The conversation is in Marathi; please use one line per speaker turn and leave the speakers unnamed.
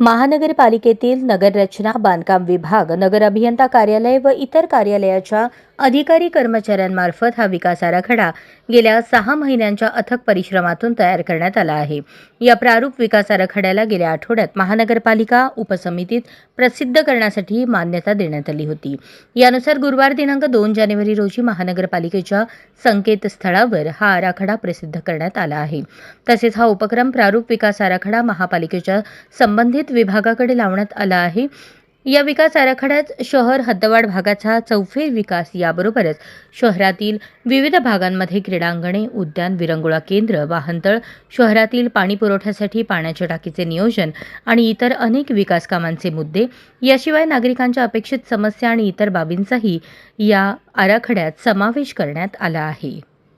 महानगरपालिकेतील नगररचना बांधकाम विभाग नगर अभियंता कार्यालय व इतर कार्यालयाच्या अधिकारी कर्मचाऱ्यांमार्फत हा विकास आराखडा गेल्या सहा महिन्यांच्या अथक परिश्रमातून तयार करण्यात आला आहे. या प्रारूप विकास आराखड्याला गेल्या आठवड्यात महानगरपालिका उपसमितीत प्रसिद्ध करण्यासाठी मान्यता देण्यात आली होती. यानुसार गुरुवार दिनांक दोन जानेवारी रोजी महानगरपालिकेच्या संकेतस्थळावर हा आराखडा प्रसिद्ध करण्यात आला आहे. तसेच हा उपक्रम प्रारूप विकास आराखडा महापालिकेच्या संबंधित विभागाकडे लावण्यात आला आहे. या विकास आराखड्यात शहर हद्दवाड भागाचा चौफेर विकास याबरोबरच शहरातील विविध भागांमध्ये क्रीडांगणे उद्यान विरंगुळा केंद्र वाहनतळ शहरातील पाणी पुरवठ्यासाठी पाण्याच्या टाकीचे नियोजन आणि इतर अनेक विकास कामांचे मुद्दे याशिवाय नागरिकांच्या अपेक्षित समस्या आणि इतर बाबींचाही या आराखड्यात समावेश करण्यात आला आहे.